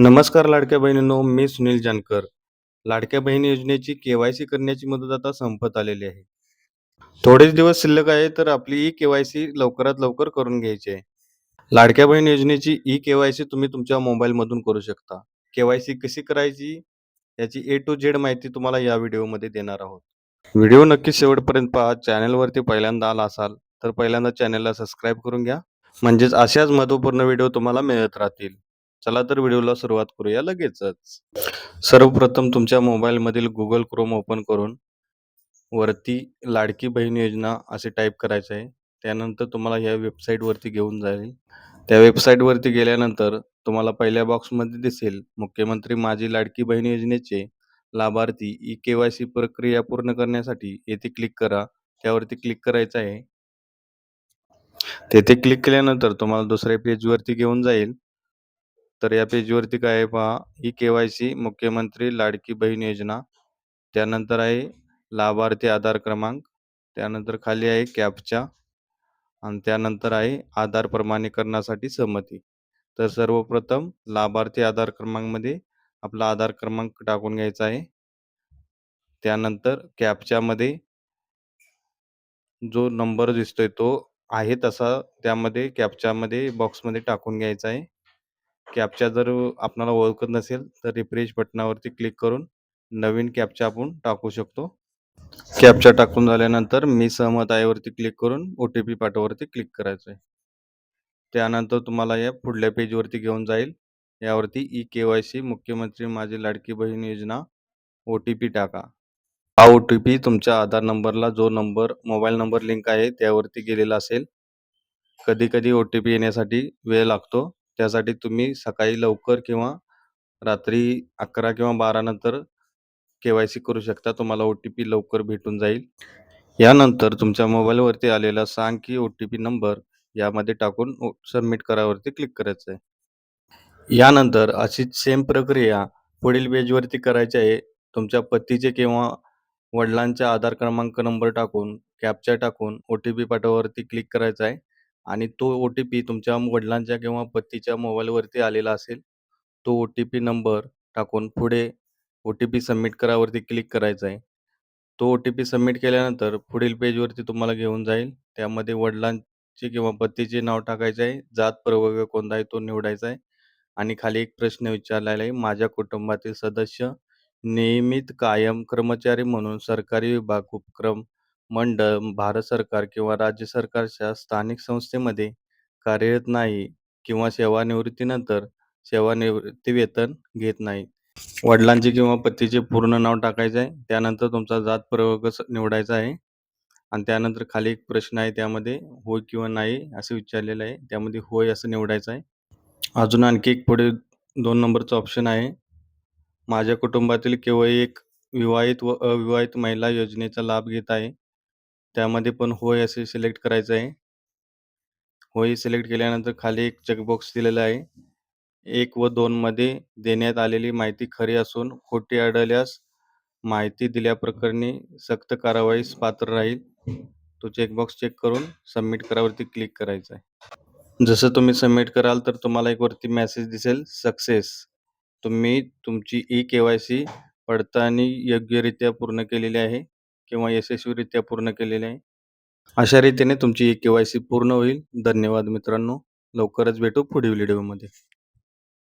नमस्कार लाडक्या बहिणींनो मी सुनील जानकर. लाडक्या बहिणी योजनेची केवायसी करण्याची मुदत आता संपत आलेली आहे. थोडेच दिवस शिल्लक आहे तर आपली ई केवायसी लवकरात लवकर करून घ्यायची आहे. लाडक्या बहीण योजनेची ई केवायसी तुम्ही तुमच्या मोबाईलमधून करू शकता. केवायसी कशी करायची याची ए टू झेड माहिती तुम्हाला या व्हिडिओमध्ये देणार आहोत. व्हिडिओ नक्की शेवटपर्यंत पहा. चॅनलवरती पहिल्यांदा आला असाल तर पहिल्यांदा चॅनलला सबस्क्राईब करून घ्या. म्हणजेच अशाच महत्त्वपूर्ण व्हिडिओ तुम्हाला मिळत राहतील. चला तर व्हिडिओला सुरुवात करूया लगेचच. सर्वप्रथम तुमच्या मोबाईलमधील गुगल क्रोम ओपन करून वरती लाडकी बहीण योजना असे टाईप करायचे आहे. त्यानंतर तुम्हाला ह्या वेबसाईटवरती घेऊन जाईल. त्या वेबसाईटवरती गेल्यानंतर तुम्हाला पहिल्या बॉक्समध्ये दिसेल मुख्यमंत्री माझी लाडकी बहीण योजनेचे लाभार्थी ई के वाय सी प्रक्रिया पूर्ण करण्यासाठी येथे क्लिक करा. त्यावरती क्लिक करायचं आहे. तेथे क्लिक केल्यानंतर तुम्हाला दुसऱ्या पेजवरती घेऊन जाईल. तर या पेजवरती काय आहे पहा ही के वाय सी मुख्यमंत्री लाडकी बहीण योजना. त्यानंतर आहे लाभार्थी आधार क्रमांक. त्यानंतर खाली आहे कॅपच्या आणि त्यानंतर आहे आधार प्रमाणीकरणासाठी सहमती तर सर्वप्रथम लाभार्थी आधार क्रमांकमध्ये आपला आधार क्रमांक टाकून घ्यायचा आहे. त्यानंतर कॅपच्यामध्ये जो नंबर दिसतोय तो आहे तसा त्यामध्ये कॅपच्यामध्ये बॉक्समध्ये टाकून घ्यायचा आहे. कॅपचा जर आपणाला ओळखत नसेल तर रिफ्रेश बटनावरती क्लिक करून नवीन कॅपचा आपण टाकू शकतो. कॅपचा टाकून झाल्यानंतर मी सहमत आहे क्लिक करून ओ टी पी पाठवावरती क्लिक करायचं आहे त्यानंतर तुम्हाला या पुढल्या पेजवरती घेऊन जाईल. यावरती ई के वाय सी मुख्यमंत्री माझी लाडकी बहीण योजना ओ टी पी टाका. हा ओ टी पी तुमच्या आधार नंबरला जो नंबर मोबाईल नंबर लिंक आहे त्यावरती गेलेला असेल. कधी कधी ओ टी पी येण्यासाठी वेळ लागतो. त्यासाठी तुम्ही सकाळी लवकर किंवा रात्री अकरा किंवा बारा नंतर के वाय सी करू शकता. तुम्हाला ओ टी पी लवकर भेटून जाईल. यानंतर तुमच्या मोबाईलवरती आलेला सांग की ओ टी पी नंबर यामध्ये टाकून सबमिट करावरती क्लिक करायचं आहे यानंतर अशीच सेम प्रक्रिया पुढील पेजवरती करायची आहे. तुमच्या पतीचे किंवा वडिलांच्या आधार क्रमांक नंबर टाकून कॅपचा टाकून ओ टी पी पाठवावरती क्लिक करायचा आहे आणि तो ओ टी पी तुमच्या वडिलांच्या किंवा पतीच्या मोबाईलवरती आलेला असेल तो ओ टी पी नंबर टाकून पुढे ओ टी पी सबमिट करावरती क्लिक करायचा आहे. तो ओ टी पी सबमिट केल्यानंतर पुढील पेजवरती तुम्हाला घेऊन जाईल. त्यामध्ये वडिलांचे किंवा पतीचे नाव टाकायचे आहे. जात प्रवर्ग कोणता आहे तो निवडायचा आहे. आणि खाली एक प्रश्न विचारलेला आहे. माझ्या कुटुंबातील सदस्य नियमित कायम कर्मचारी म्हणून सरकारी विभाग उपक्रम मंडळ भारत सरकार किंवा राज्य सरकारच्या स्थानिक संस्थेमध्ये कार्यरत नाही किंवा सेवानिवृत्तीनंतर सेवानिवृत्ती वेतन घेत नाही. वडिलांचे किंवा पतीचे पूर्ण नाव टाकायचं आहे त्यानंतर तुमचा जात प्रवर्ग स- निवडायचा आहे आणि त्यानंतर खाली एक प्रश्न आहे त्यामध्ये होय किंवा नाही असं विचारलेलं आहे त्यामध्ये होय असं निवडायचं आहे. अजून आणखी एक पुढे दोन नंबरचं ऑप्शन आहे. माझ्या कुटुंबातील केवळ एक विवाहित व अविवाहित महिला योजनेचा लाभ घेत आहे. त्यामध्ये पण होय असे सिलेक्ट करायचं आहे. होय सिलेक्ट केल्यानंतर खाली एक चेकबॉक्स दिलेला आहे. एक व दोनमध्ये देण्यात आलेली माहिती खरी असून खोटी आढळल्यास माहिती दिल्याप्रकरणी सक्त कारवाईस पात्र राहील. तो चेकबॉक्स चेक करून सबमिट करावरती क्लिक करायचं आहे. जसं तुम्ही सबमिट कराल तर तुम्हाला एक वरती मेसेज दिसेल सक्सेस. तुम्ही तुमची ई के वाय सी पडताळणी योग्यरित्या पूर्ण केलेली आहे. किंवा यशस्वीरित्या पूर्ण केलेली आहे. अशा रीतीने तुमची ई के वाय सी पूर्ण होईल. धन्यवाद मित्रांनो. लवकरच भेटू पुढील व्हिडिओमध्ये.